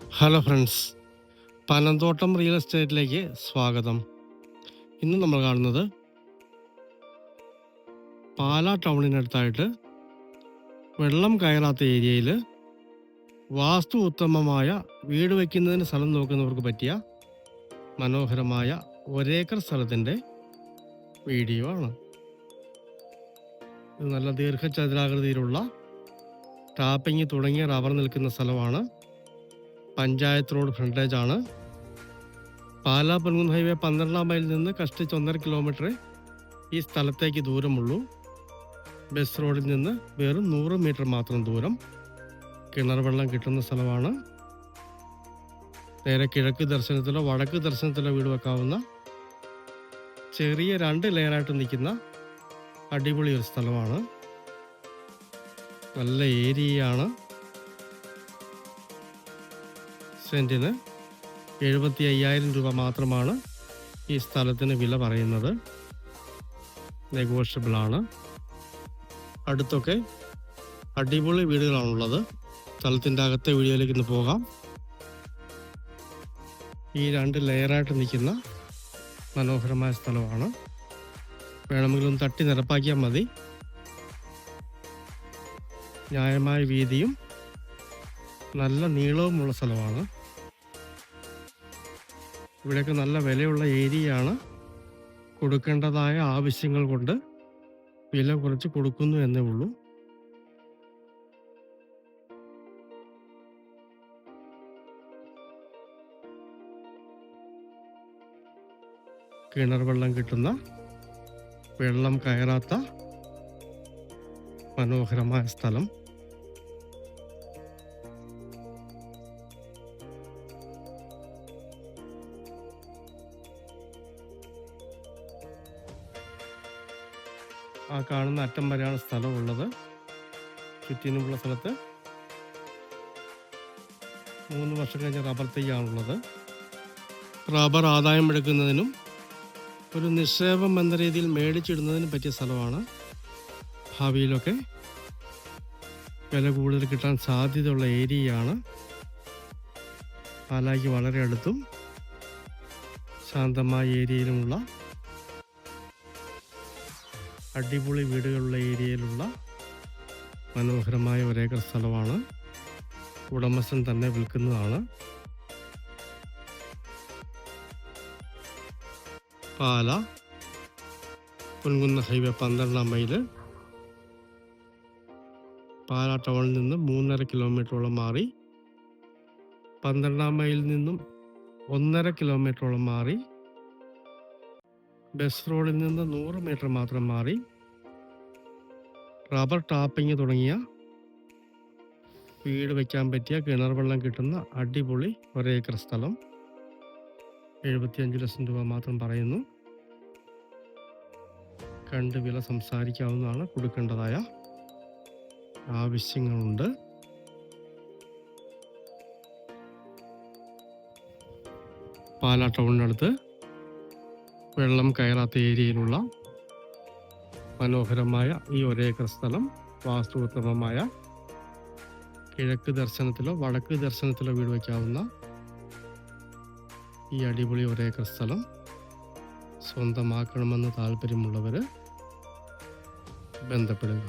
Hello friends Panamthottam real എസ്റ്റേറ്റിലേക്ക് സ്വാഗതം. ഇന്ന് നമ്മൾ കാണുന്നത് പാലാ ടൗണിനടുത്തായിട്ട് വെള്ളം കയറാത്ത ഏരിയയിൽ വാസ്തു ഉത്തമമായ വീട് വയ്ക്കുന്നതിന് സ്ഥലം നോക്കുന്നവർക്ക് പറ്റിയ മനോഹരമായ ഒരേക്കർ സ്ഥലത്തിന്റെ വീഡിയോ ആണ്. ഇത് നല്ല ദീർഘചതുരാകൃതിയിലുള്ള ടാപ്പിംഗ് തുടങ്ങിയ റബ്ബർ നിൽക്കുന്ന സ്ഥലമാണ്. പഞ്ചായത്ത് റോഡ് ഫ്രണ്ടേജ് ആണ്. പാലാ പൊൻകുന്ന് ഹൈവേ പന്ത്രണ്ടാം മൈലിൽ നിന്ന് കഷ്ടിച്ച് ഒന്നര കിലോമീറ്റർ ഈ സ്ഥലത്തേക്ക് ദൂരമുള്ളൂ. ബസ് റോഡിൽ നിന്ന് വെറും നൂറ് മീറ്റർ മാത്രം ദൂരം. കിണർ വെള്ളം കിട്ടുന്ന സ്ഥലമാണ്. നേരെ കിഴക്ക് ദർശനത്തിലോ വടക്ക് ദർശനത്തിലോ വീട് വെക്കാവുന്ന ചെറിയ രണ്ട് ലെയറായിട്ട് നിൽക്കുന്ന അടിപൊളി ഒരു സ്ഥലമാണ്. നല്ല ഏരിയയാണ്. സെന്റിന് എഴുപത്തി അയ്യായിരം രൂപ മാത്രമാണ് ഈ സ്ഥലത്തിന് വില പറയുന്നത്. നെഗോഷ്യബിൾ ആണ് അടുത്തൊക്കെ അടിപൊളി വീടുകളാണുള്ളത്. സ്ഥലത്തിന്റെ അകത്തെ വീഡിയോയിലേക്ക് ഇന്ന് പോകാം. ഈ രണ്ട് ലെയറായിട്ട് നിൽക്കുന്ന മനോഹരമായ സ്ഥലമാണ്. വേണമെങ്കിൽ ഒന്ന് തട്ടി നിരപ്പാക്കിയാൽ മതി. ന്യായമായ വീതിയും നല്ല നീളവുമുള്ള സ്ഥലമാണ്. ഇവിടെയൊക്കെ നല്ല വിലയുള്ള ഏരിയയാണ്. കൊടുക്കേണ്ടതായ ആവശ്യങ്ങൾ കൊണ്ട് വില കുറച്ച് കൊടുക്കുന്നു എന്നേ ഉള്ളൂ. കിണർ വെള്ളം കിട്ടുന്ന വെള്ളം കയറാത്ത മനോഹരമായ സ്ഥലം. ആ കാണുന്ന അറ്റം വരെയാണ് സ്ഥലമുള്ളത്. ചുറ്റിനുമുള്ള സ്ഥലത്ത് മൂന്ന് വർഷം കഴിഞ്ഞ റബ്ബർ തൈയാണുള്ളത് റബ്ബർ ആദായം എടുക്കുന്നതിനും ഒരു നിക്ഷേപം എന്ന രീതിയിൽ മേടിച്ചിടുന്നതിനും പറ്റിയ സ്ഥലമാണ്. ഭാവിയിലൊക്കെ വില കൂടുതൽ കിട്ടാൻ സാധ്യതയുള്ള ഏരിയയാണ്. പാലായ്ക്ക് വളരെ അടുത്തും ശാന്തമായ ഏരിയയിലുമുള്ള അടിപൊളി വീടുകളുള്ള ഏരിയയിലുള്ള മനോഹരമായ ഒരേക്കർ സ്ഥലമാണ്. ഉടമസ്ഥൻ തന്നെ വിൽക്കുന്നതാണ്. പാല പൊൻകുന്ന ഹൈവേ പന്ത്രണ്ടാം മൈൽ. പാല ടൗണിൽ നിന്ന് മൂന്നര കിലോമീറ്ററോളം മാറി. പന്ത്രണ്ടാം മൈലിൽ നിന്നും ഒന്നര കിലോമീറ്ററോളം മാറി. ബസ് റോഡിൽ നിന്ന് നൂറ് മീറ്റർ മാത്രം മാറി. റബ്ബർ ടാപ്പിംഗ് തുടങ്ങിയ വീട് വയ്ക്കാൻ പറ്റിയ കിണർ വെള്ളം കിട്ടുന്ന അടിപൊളി ഒരേക്കർ സ്ഥലം. എഴുപത്തിയഞ്ച് ലക്ഷം രൂപ മാത്രം പറയുന്നു. കണ്ട് വില സംസാരിക്കാവുന്നതാണ് കൊടുക്കേണ്ടതായ ആവശ്യങ്ങളുണ്ട്. പാലാ ടൗണിനടുത്ത് വെള്ളം കയറാത്ത ഏരിയയിലുള്ള മനോഹരമായ ഈ ഒരേക്കർ സ്ഥലം വാസ്തുത്തമമായ കിഴക്ക് ദർശനത്തിലോ വടക്ക് ദർശനത്തിലോ വീട് വയ്ക്കാവുന്ന ഈ അടിപൊളി ഒരേക്കർ സ്ഥലം സ്വന്തമാക്കണമെന്ന് താല്പര്യമുള്ളവർ ബന്ധപ്പെടുക.